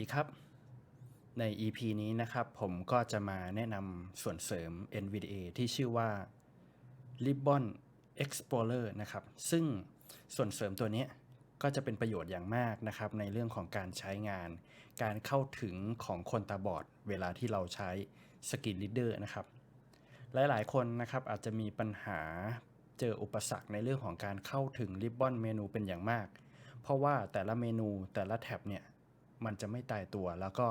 ดีครับ ใน EP นี้นะครับ ผมก็จะมาแนะนำส่วนเสริม NVDA ที่ชื่อว่า Ribbon Explorer นะครับ ซึ่งส่วนเสริมตัวนี้ก็จะเป็นประโยชน์อย่างมากนะครับ ในเรื่องของการใช้งาน การเข้าถึงของคนตาบอด เวลาที่เราใช้ Screen Reader นะครับ หลายๆ คนนะครับอาจจะมีปัญหาเจออุปสรรคในเรื่องของการเข้าถึง Ribbon เมนูเป็นอย่างมาก เพราะว่าแต่ละเมนูแต่ละแท็บเนี่ย มันจะไม่ตายตัว แล้วก็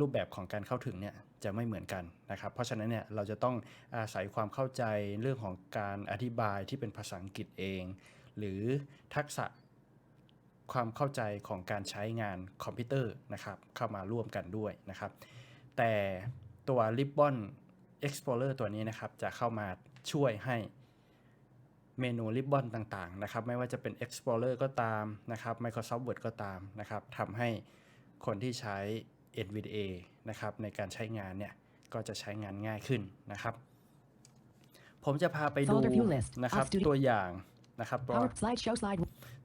รูปแบบของการเข้าถึงเนี่ยจะไม่เหมือนกันนะครับ เพราะฉะนั้นเนี่ยเราจะต้องอาศัยความเข้าใจเรื่องของการอธิบายที่เป็นภาษาอังกฤษเอง หรือทักษะความเข้าใจของการใช้งานคอมพิวเตอร์นะครับเข้ามาร่วมกันด้วยนะครับ แต่ตัว Ribbon Explorer ตัวนี้นะครับจะเข้ามาช่วยให้เมนู Ribbon ต่างๆนะครับ ไม่ว่าจะเป็น Explorer ก็ตามนะครับ Microsoft Word ก็ตามนะครับทำให้ คนที่ใช้ NVDA นะครับในการใช้งานเนี่ย ก็จะใช้งานง่ายขึ้นนะครับ ผมจะพาไปดู Folder view list นะครับ of studio ตัวอย่างนะครับตัว Power slideshow slide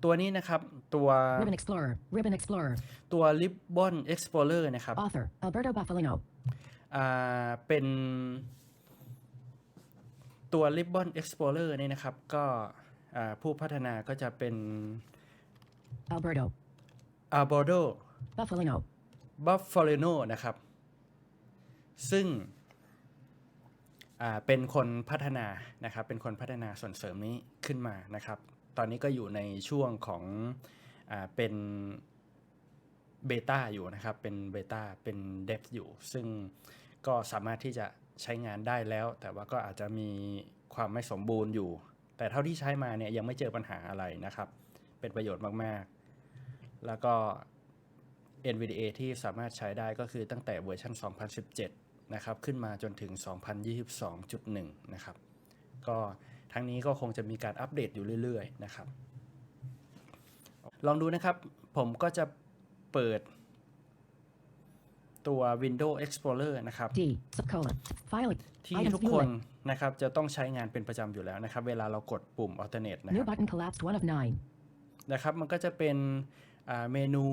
ตัวนี้นะครับตัว ribbon explorer ribbon explorer ตัว Ribbon Explorer นะครับ author Alberto Buffalino อ่าเป็นตัว Ribbon Explorer เนี่ยนะครับ ก็อ่าผู้พัฒนาก็จะเป็น Alberto Alberto Buffalino Buffalino นะครับ ซึ่งเป็นคนพัฒนานะครับ เป็นคนพัฒนาส่วนเสริมนี้ขึ้นมานะครับ ตอนนี้ก็อยู่ในช่วงของอเป็นเบต้าอยู่นะครับ เป็นเบต้า เป็นเดฟอยู่ ซึ่งก็สามารถที่จะใช้งานได้แล้ว แต่ว่าก็อาจจะมีความไม่สมบูรณ์อยู่ แต่เท่าที่ใช้มาเนี่ยยังไม่เจอปัญหาอะไรนะครับ เป็นประโยชน์มาก ๆ แล้วก็ NVDA ที่สามารถใช้ได้ก็คือตั้งแต่เวอร์ชัน 2017 นะครับ ขึ้นมาจนถึง 2022.1 นะครับ ก็ทั้งนี้ก็คงจะมีการอัปเดตอยู่เรื่อยๆ นะครับ ลองดูนะครับ ผมก็จะเปิดตัว Windows Explorer นะครับ D subcolon file ที่ items ทุก view คน list นะครับจะต้องใช้งานเป็นประจำอยู่แล้วนะครับ เวลาเรากดปุ่ม Alternate นะค new รับ button collapsed one of nine นะครับ มันก็จะเป็นอ่าเมนู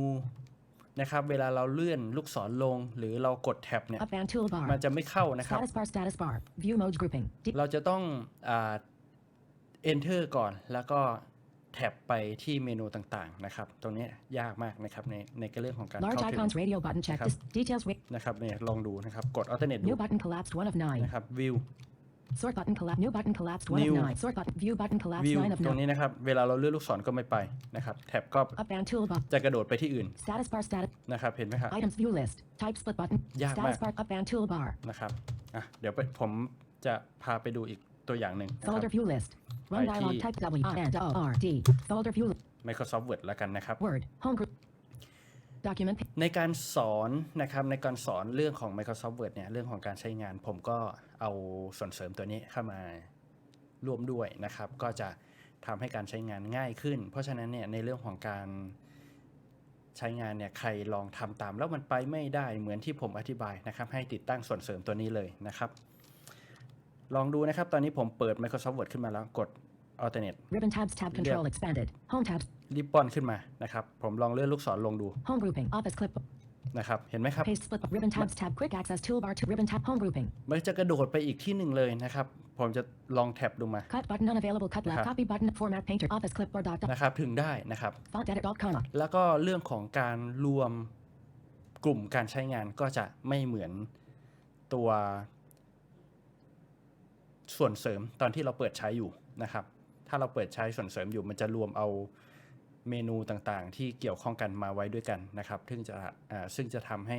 นะครับเวลาเราเลื่อนลูกศรลง หรือเรากดแท็บเนี่ย up and toolbar มันจะไม่เข้านะครับ status bar status bar view mode grouping D เราจะต้องอ่า enter ก่อนแล้วก็แท็บไปที่เมนูต่างๆนะครับ ตรงเนี้ยยากมากนะครับในในเรื่องของการ large เข้าถึง icons radio button check ครับ dis- details wi- นะครับเนี่ยลองดูนะครับ กด alternate ดู new button collapsed one of nine นะครับ view sort button collapsed new button collapsed one New of nine sort button view button collapsed view nine of ตรง nine นี้นะครับ เวลาเราเลื่อนลูกศรก็ไม่ไปนะครับแท็บก็ up and toolbar จะกระโดดไปที่อื่น status bar status นะครับเห็นไหมครับ items view list type split button ยาก status มาก bar up and toolbar นะครับอะเดี๋ยวไปผมจะพาไปดูอีกตัวอย่างหนึ่งนะครับ folder view list run IT dialog type W and O R D folder view Microsoft Word แล้วกันนะครับ Word, home group, document, ในการสอนนะครับในการสอนเรื่องของ Microsoft Word เนี่ยเรื่องของการใช้งาน ผมก็เอาส่วนเสริมตัวนี้เข้ามาร่วมด้วยนะครับ ก็จะทำให้การใช้งานง่ายขึ้น เพราะฉะนั้นเนี่ยในเรื่องของการใช้งานเนี่ยใครลองทำตามแล้วมันไปไม่ได้เหมือนที่ผมอธิบายนะครับ ให้ติดตั้งส่วนเสริมตัวนี้เลยนะครับ ลองดูนะครับ ตอนนี้ผมเปิด Microsoft Word ขึ้นมาแล้วกด alternate ribbon tabs, tab control expanded, home tabs, ริบบอนขึ้นมานะครับ ผมลองเลื่อนลูกศรลงดู home grouping, office clip, นะครับ เห็นไหมครับ paste split, ribbon tabs, tab, quick access toolbar to ribbon tab, home grouping, มันจะกระโดดไปอีกที่หนึ่งเลยนะครับ ผมจะลองแท็บดูมา cut button unavailable, cut left, Uh-huh. copy button, format painter, office clipboard, dot, dot, นะครับ ถึงได้นะครับ font edit, alt, comma, แล้วก็เรื่องของการรวมกลุ่มการใช้งานก็จะไม่เหมือนตัวส่วนเสริมตอนที่เราเปิดใช้อยู่นะครับ ถ้าเราเปิดใช้ส่วนเสริมอยู่มันจะรวมเอา เมนูต่างๆ ที่เกี่ยวข้องกันมาไว้ด้วยกันนะครับ ซึ่งจะอ่าซึ่งจะทำให้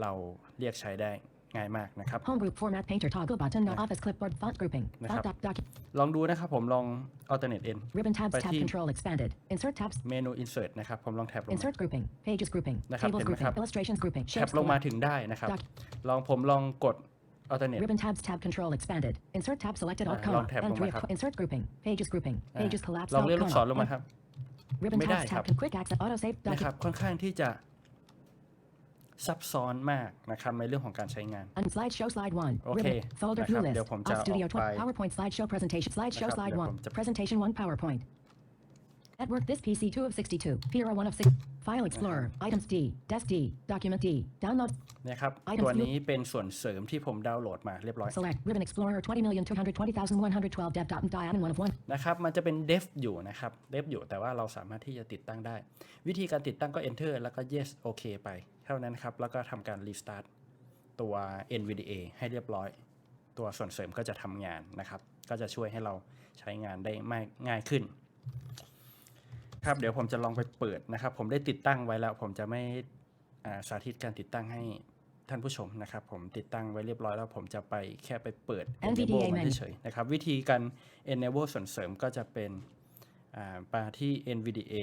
เราเรียกใช้ได้ง่ายมากนะครับ home group, format painter, toggle button, no, office clipboard, font grouping, Uh-huh. font, doc, doc, ลองดูนะครับผมลอง alternate n ribbon tabs, But tab he- control expanded, insert tabs, เมนู insert นะครับผมลองแท็บลงมา insert grouping, pages grouping, นะครับ tables เห็นไหม grouping, ครับ illustrations grouping, แท็บ shapes ลงมา collapsed, ถึงได้นะครับ Doc ลองผมลองกด alternate ribbon tabs, tab control expanded, insert tab selected, alt, Uh, comma, long tab and ลง three, มาครับ of- insert grouping, pages grouping, อ่า pages collapsed, ลอง alt, เลื่อนลูกศร comma, ลงมาครับ ribbon ไม่ได้ tabs, ครับ tab, quick access, auto save, นะ document. ครับ ค่อนข้างที่จะซับซ้อนมากนะครับในเรื่องของการใช้งาน And slideshow slide one. Okay. Ribbon. Folder นะ view ครับ list. เดี๋ยวผมจะ Off studio ออกไป 12. PowerPoint slideshow presentation. Slideshow นะครับ slide เดี๋ยว one. ผมจะ Presentation one PowerPoint. Network this PC 2 of 62. Pira 1 of 6. File Explorer. Items D. Desk D. Document D. Download. นะครับ Items ตัว view นี้เป็นส่วนเสริมที่ผมดาวน์โหลดมาเรียบร้อย Select. Ribbon Explorer 20,220,112 dev dot dial and one of one. นะครับ มันจะเป็น dev อยู่นะครับ dev อยู่แต่ว่าเราสามารถที่จะติดตั้งได้ วิธีการติดตั้งก็ enter แล้วก็ yes โอเคไป เท่านั้นครับ แล้วก็ทำการ restart ตัว NVDA ให้เรียบร้อย ตัวส่วนเสริมก็จะทำงานนะครับ ก็จะช่วยให้เราใช้งานได้ไม่ง่ายขึ้น ครับเดี๋ยวผมจะลองไปเปิดนะครับ ผมได้ติดตั้งไว้แล้ว ผมจะไม่อ่าสาธิตการติดตั้งให้ท่านผู้ชมนะครับ ผมติดตั้งไว้เรียบร้อยแล้วผมจะไปแค่ไปเปิด NVDA enable มัน menu เฉยๆนะครับ วิธีการ enable ส่วนเสริมก็จะเป็นอ่า ไปที่ NVDA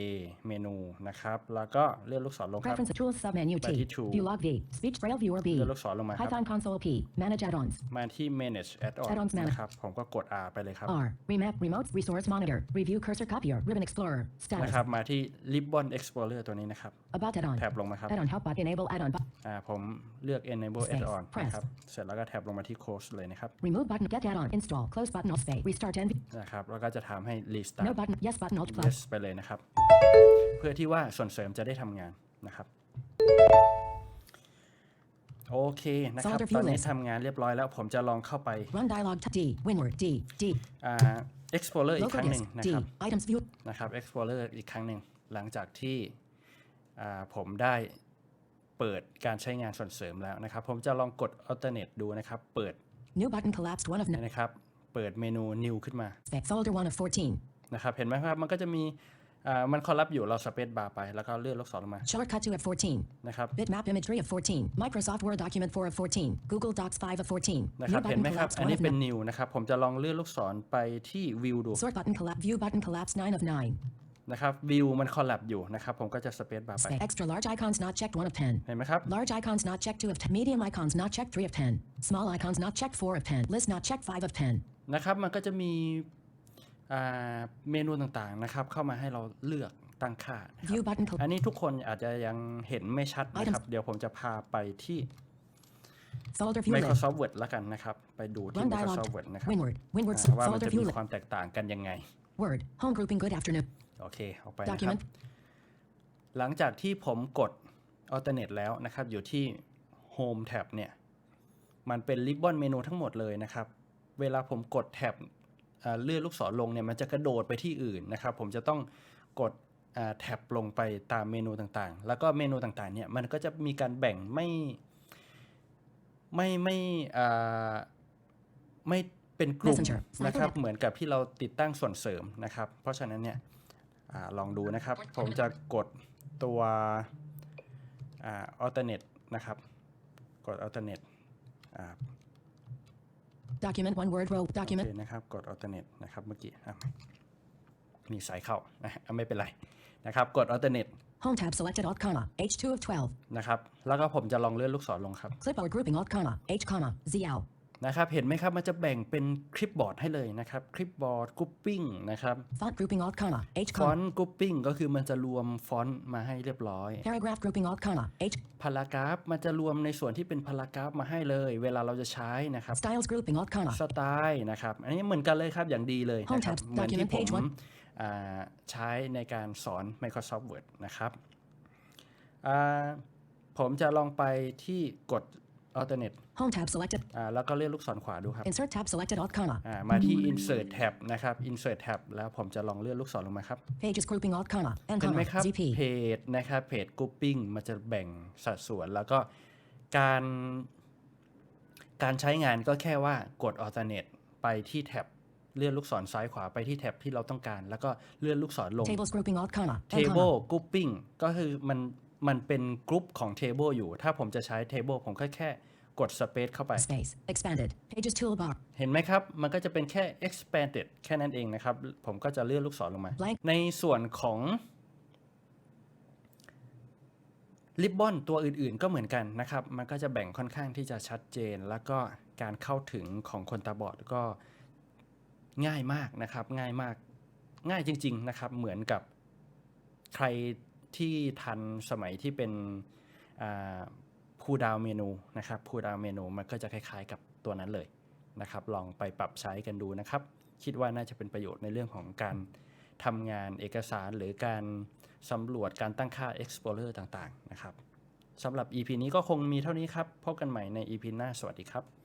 เมนูนะครับ แล้วก็เลื่อนลูกศรลงครับ Preference Tools submenu By T. the tool. View log V. Speech Braille Viewer B. เลื่อนลูกศรลงมาครับ Python console P. Manage add-ons. มาที่ manage add-on Add-ons manage นะครับ ผมก็กด R ไปเลยครับ R. Remap Remote Resource Monitor. Review Cursor Copier. Ribbon Explorer. นะ Status. ครับ มาที่ Ribbon Explorer ตัวนี้นะครับ About add-on. แท็บลงมาครับ Add-on help button. Enable add-on button. อ่าผมเลือก enable Space. add-on Press. นะครับ เสร็จแล้วก็แท็บลงมาที่ close เลยนะครับ Remove button. Get add-on. Install. Close button. Alt space. Restart NV. นะครับ แล้วก็จะถามให้ restart No button. Yes button. Alt plus. yes ไปเลยนะครับ เพื่อที่ว่าส่วนเสริมจะได้ทำงานนะครับโอเคนะครับ Solder view ตอนนี้ list ทำงานเรียบร้อยแล้วผมจะลองเข้าไป Run dialog. T. D. Winward. D. D. อ่า explorer อีกค Local รั้งหนึ่ disk. งนะ D. ครับ Items view. นะครับ explorer อีกครั้งหนึ่งหลังจากที่อ่าผมได้เปิดการใช้งานส่วนเสริมแล้วนะครับ ผมจะลองกด alternate ดูนะครับ เปิด New button collapsed. One of nine. นะครับ เปิดเมนู new ขึ้นมา Space. Folder one of 14. นะครับเห็นไหมครับมันก็จะมีอ่ามันคอลับอยู่เราสเปซบาร์ไปแล้วก็เลื่อนลูกศรลงมา Shortcut 2 of 14. นะครับ Bitmap imagery of 14. Microsoft Word document 4 of 14. Google Docs 5 of 14. นะครับ View เห็น button ไหมครับ collapsed อัน1นี้ of เป็น 9. new นะครับ ผมจะลองเลื่อนลูกศรไปที่ view ดู Sort button collapse. View button collapsed 9 of 9. นะครับ view มันคอลับอยู่นะครับ ผมก็จะสเปซบาร์ไป Space. Extra large icons not checked 1 of 10. เห็นไหมครับ Large icons not checked 2 of 10. Medium icons not checked 3 of 10. Small icons not checked 4 of 10. List not checked 5 of 10. นะครับมันก็จะมีอ่า เมนูต่างๆนะครับเข้ามาให้เราเลือกตั้งค่านะครับ View button. Col- อันนี้ทุกคนอาจจะยังเห็นไม่ชัดนะครับ เดี๋ยวผมจะพาไปที่ folder view list. Microsoft Word แล้วกันนะครับ ไปดูที่ Run dialog. Microsoft Word นะครับ Winward. Winward. อ่าว่ามัน folder จะ view มี list. ความแตกต่างกันยังไง Word. Home grouping. Good afternoon. โอเคออกไปนะครับ Document. หลังจากที่ผมกด alternate แล้วนะครับ อยู่ที่ home tab เนี่ย มันเป็น ribbon เมนูทั้งหมดเลยนะครับ เวลาผมกดแท็บอ่า เลื่อนลูกศรลงเนี่ยมันจะกระโดดไปที่อื่นนะครับ ผมจะต้องกดอ่าแท็บลงไปตามเมนูต่างๆ แล้วก็เมนูต่างๆเนี่ยมันก็จะมีการแบ่งไม่ไม่ไม่อ่าไม่เป็นกลุ่ม Messenger นะครับ Cyber เหมือนกับที่เราติดตั้งส่วนเสริมนะครับ เพราะฉะนั้นเนี่ยอาลองดูนะครับ ผมจะกดตัวอ่า alternate นะครับ กด alternate อ่า Document. One word row. โอ Document. เคนะครับกด alternate นะครับเมื่อกี้อะมีสายเข้านะอะไม่เป็นไรนะครับกด alternate Home tab selected Alt comma. H2 of 12. นะครับแล้วก็ผมจะลองเลื่อนลูกศรลงครับ Clipboard grouping Alt comma. H comma. Z out. นะครับเห็นไหมครับมันจะแบ่งเป็นคลิปบอร์ดให้เลยนะครับคลิปบอร์ดกรุ๊ปปิ้งนะครับ Font grouping Alt comma. H ฟอ comma. นต์กรุ๊ปปิ้งก็คือมันจะรวมฟอนต์มาให้เรียบร้อย Paragraph grouping Alt comma. H. พารากราฟมันจะรวมในส่วนที่เป็นพารากราฟมาให้เลย เวลาเราจะใช้นะครับ Styles grouping Alt comma. สไตล์นะครับอันนี้เหมือนกันเลยครับอย่างดีเลยนะครับ Home tab เหมือนที่ document ผม page one อ่าใช้ในการสอน Microsoft Word นะครับอ่าผมจะลองไปที่กด alternate Home tab selected. อ่าแล้วก็เลื่อนลูกศรขวาดูครับ Insert tab selected Alt comma. อ่ามาที่ insert tab นะครับ insert tab แล้วผมจะลองเลื่อนลูกศรลงมาครับ Pages grouping Alt comma. N เห็นไหม comma. ครับ ZP. เพจนะครับเพจกรุ๊ปปิ้งมันจะแบ่งสัดส่วน แล้วก็การการใช้งานก็แค่ว่ากด alternate ไปที่แท็บเลื่อนลูกศรซ้ายขวาไปที่แท็บที่เราต้องการ แล้วก็เลื่อนลูกศรลง Tables grouping Alt comma. N table comma. grouping ก็คือมัน มันเป็นกรุ๊ปของ table อยู่ ถ้าผมจะใช้ table ผมก็แค่กด space เข้าไป Space. Expanded. Pages toolbar. เห็นไหมครับ มันก็จะเป็นแค่ expanded แค่นั้นเองนะครับ ผมก็จะเลื่อนลูกศรลงมา Blank ในส่วนของริบบอนตัวอื่นๆ ก็เหมือนกันนะครับ มันก็จะแบ่งค่อนข้างที่จะชัดเจน แล้วก็การเข้าถึงของคนตาบอดก็ง่ายมากนะครับ ง่ายมาก ง่ายจริง ๆ นะครับ เหมือนกับใคร ที่ทันสมัยที่เป็นผู้ดาวเมนูนะครับผู้ดาวเมนูมันก็จะคล้ายๆ กับตัวนั้นเลยนะครับ ลองไปปรับใช้กันดูนะครับ คิดว่าน่าจะเป็นประโยชน์ในเรื่องของการทำงานเอกสารหรือการสำรวจการตั้งค่า Explorer ต่างๆ นะครับสำหรับ EP นี้ก็คงมีเท่านี้ครับ พบกันใหม่ใน EP หน้า สวัสดีครับ